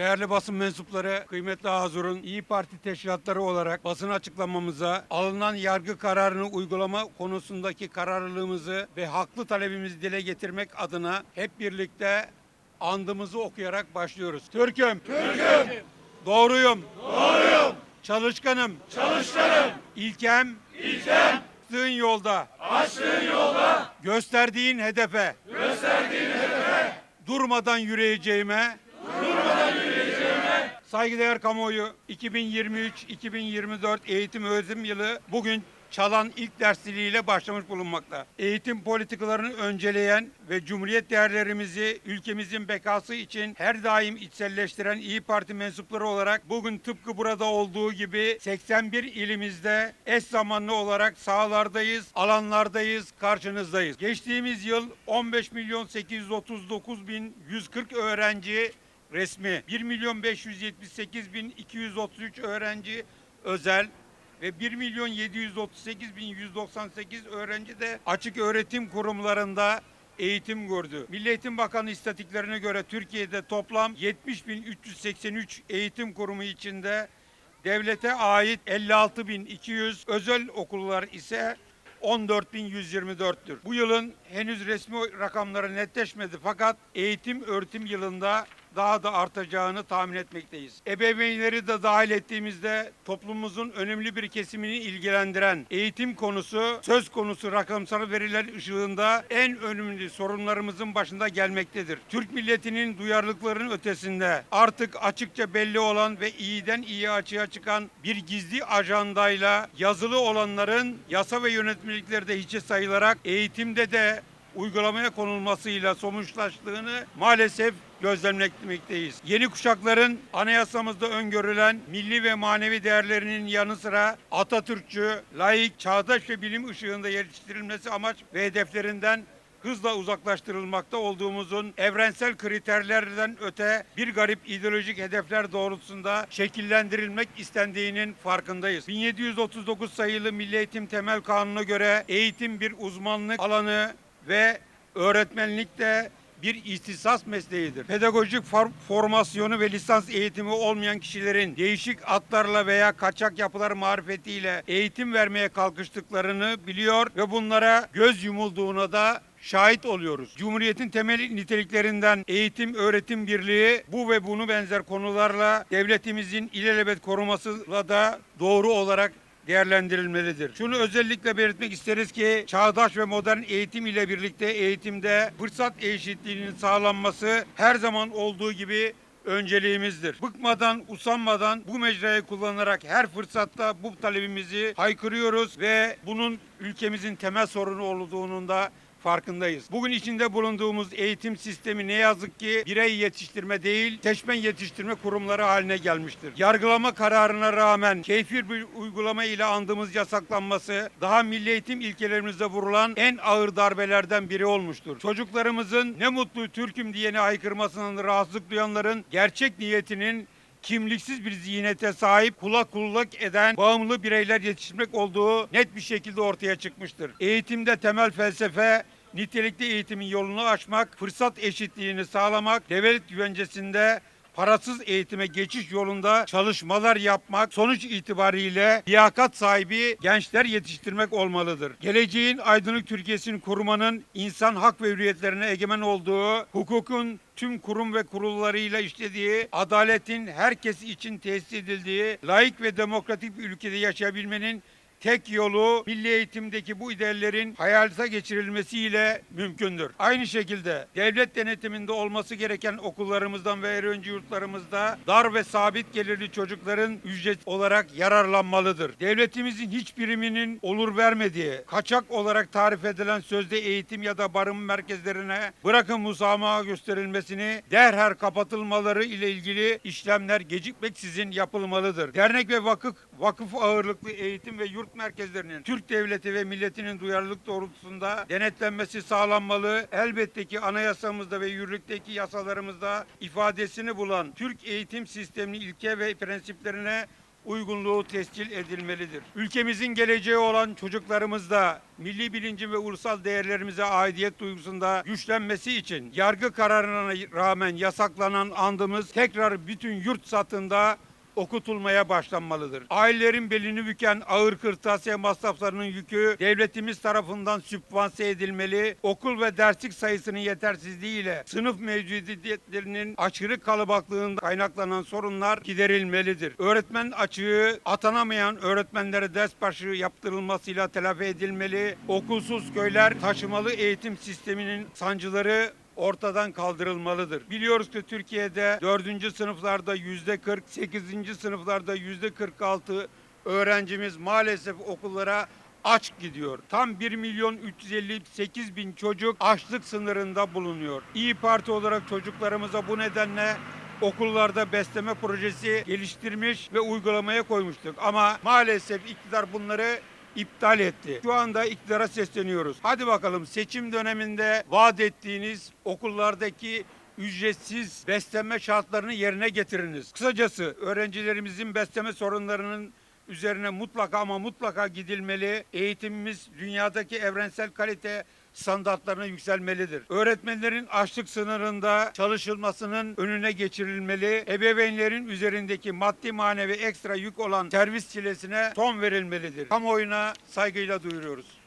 Değerli basın mensupları, kıymetli Hazur'un İyi Parti teşkilatları olarak basın açıklamamıza alınan yargı kararını uygulama konusundaki kararlılığımızı ve haklı talebimizi dile getirmek adına hep birlikte andımızı okuyarak başlıyoruz. Türk'üm. Türk'üm. Doğruyum. Doğruyum. Çalışkanım. Çalışkanım. İlkem. İlkem. Açtığın yolda. Açtığın yolda. Gösterdiğin hedefe. Gösterdiğin hedefe. Durmadan yürüyeceğime. Saygıdeğer kamuoyu 2023-2024 eğitim öğretim yılı bugün çalan ilk ders diliyle başlamış bulunmakta. Eğitim politikalarını önceleyen ve cumhuriyet değerlerimizi ülkemizin bekası için her daim içselleştiren İyi Parti mensupları olarak bugün tıpkı burada olduğu gibi 81 ilimizde eş zamanlı olarak sahalardayız, alanlardayız, karşınızdayız. Geçtiğimiz yıl 15 milyon 839 bin 140 öğrenci resmi 1 milyon 578 bin 233 öğrenci özel ve 1 milyon 738 bin 198 öğrenci de açık öğretim kurumlarında eğitim gördü. Milli Eğitim Bakanı istatiklerine göre Türkiye'de toplam 70 bin 383 eğitim kurumu içinde devlete ait 56 bin 200 özel okullar ise 14.124'tür. Bu yılın henüz resmi rakamları netleşmedi fakat eğitim öğretim yılında daha da artacağını tahmin etmekteyiz. Ebeveynleri de dahil ettiğimizde toplumumuzun önemli bir kesimini ilgilendiren eğitim konusu söz konusu rakamsal veriler ışığında en önemli sorunlarımızın başında gelmektedir. Türk milletinin duyarlılıklarının ötesinde artık açıkça belli olan ve iyiden iyiye açığa çıkan bir gizli ajandayla yazılı olanların yasa ve yönetmeliklerde hiçe sayılarak eğitimde de uygulamaya konulmasıyla sonuçlaştığını maalesef gözlemlemekteyiz. Yeni kuşakların anayasamızda öngörülen milli ve manevi değerlerinin yanı sıra Atatürkçü, laik, çağdaş ve bilim ışığında yetiştirilmesi amaç ve hedeflerinden hızla uzaklaştırılmakta olduğumuzun evrensel kriterlerden öte bir garip ideolojik hedefler doğrultusunda şekillendirilmek istendiğinin farkındayız. 1739 sayılı Milli Eğitim Temel Kanunu'na göre eğitim bir uzmanlık alanı ve öğretmenlik de bir ihtisas mesleğidir. Pedagojik for- formasyonu ve lisans eğitimi olmayan kişilerin değişik atlarla veya kaçak yapılar marifetiyle eğitim vermeye kalkıştıklarını biliyor ve bunlara göz yumulduğuna da şahit oluyoruz. Cumhuriyetin temel niteliklerinden eğitim öğretim birliği bu ve bunu benzer konularla devletimizin ilelebet korumasıyla da doğru olarak değerlendirilmelidir. Şunu özellikle belirtmek isteriz ki çağdaş ve modern eğitim ile birlikte eğitimde fırsat eşitliğinin sağlanması her zaman olduğu gibi önceliğimizdir. Bıkmadan, usanmadan bu mecrayı kullanarak her fırsatta bu talebimizi haykırıyoruz ve bunun ülkemizin temel sorunu olduğunun da farkındayız. Bugün içinde bulunduğumuz eğitim sistemi ne yazık ki birey yetiştirme değil, seçmen yetiştirme kurumları haline gelmiştir. Yargılama kararına rağmen keyfi bir uygulama ile andığımız yasaklanması daha milli eğitim ilkelerimize vurulan en ağır darbelerden biri olmuştur. Çocuklarımızın ne mutlu Türk'üm diyene haykırmasının rahatsızlık duyanların gerçek niyetinin kimliksiz bir zihniyete sahip kula kulluk eden bağımlı bireyler yetiştirmek olduğu net bir şekilde ortaya çıkmıştır. Eğitimde temel felsefe nitelikli eğitimin yolunu açmak, fırsat eşitliğini sağlamak, devlet güvencesinde parasız eğitime geçiş yolunda çalışmalar yapmak, sonuç itibariyle liyakat sahibi gençler yetiştirmek olmalıdır. Geleceğin aydınlık Türkiye'sini kurmanın insan hak ve hürriyetlerine egemen olduğu, hukukun tüm kurum ve kurullarıyla işlediği, adaletin herkes için tesis edildiği, layık ve demokratik bir ülkede yaşayabilmenin tek yolu milli eğitimdeki bu ideallerin hayata geçirilmesiyle mümkündür. Aynı şekilde devlet denetiminde olması gereken okullarımızdan ve öğrenci yurtlarımızda dar ve sabit gelirli çocukların ücret olarak yararlanmalıdır. Devletimizin hiç biriminin olur vermediği, kaçak olarak tarif edilen sözde eğitim ya da barınma merkezlerine bırakın musamaha gösterilmesini derhal kapatılmaları ile ilgili işlemler gecikmeksizin yapılmalıdır. Dernek ve vakıf, vakıf ağırlıklı eğitim ve yurt merkezlerinin Türk devleti ve milletinin duyarlılık doğrultusunda denetlenmesi sağlanmalı. Elbette ki anayasamızda ve yürürlükteki yasalarımızda ifadesini bulan Türk eğitim sisteminin ilke ve prensiplerine uygunluğu tescil edilmelidir. Ülkemizin geleceği olan çocuklarımız da milli bilincin ve ulusal değerlerimize aidiyet duygusunda güçlenmesi için yargı kararına rağmen yasaklanan andımız tekrar bütün yurt satında okutulmaya başlanmalıdır. Ailelerin belini büken ağır kırtasiye masraflarının yükü devletimiz tarafından sübvanse edilmeli. Okul ve derslik sayısının yetersizliğiyle sınıf mevcudiyetlerinin aşırı kalabalıklığından kaynaklanan sorunlar giderilmelidir. Öğretmen açığı atanamayan öğretmenlere ders başı yaptırılmasıyla telafi edilmeli. Okulsuz köyler taşımalı eğitim sisteminin sancıları ortadan kaldırılmalıdır. Biliyoruz ki Türkiye'de 4. sınıflarda yüzde 40, 8. sınıflarda yüzde 46 öğrencimiz maalesef okullara aç gidiyor. Tam 1 milyon 358 bin çocuk açlık sınırında bulunuyor. İyi Parti olarak çocuklarımıza bu nedenle okullarda besleme projesi geliştirmiş ve uygulamaya koymuştuk. Ama maalesef iktidar bunları iptal etti. Şu anda iktidara sesleniyoruz. Hadi bakalım seçim döneminde vaat ettiğiniz okullardaki ücretsiz besleme şartlarını yerine getiriniz. Kısacası öğrencilerimizin besleme sorunlarının üzerine mutlaka ama mutlaka gidilmeli. Eğitimimiz dünyadaki evrensel kalite standartlarına yükselmelidir. Öğretmenlerin açlık sınırında çalışılmasının önüne geçirilmeli. Ebeveynlerin üzerindeki maddi manevi ekstra yük olan servis çilesine son verilmelidir. Kamuoyuna saygıyla duyuruyoruz.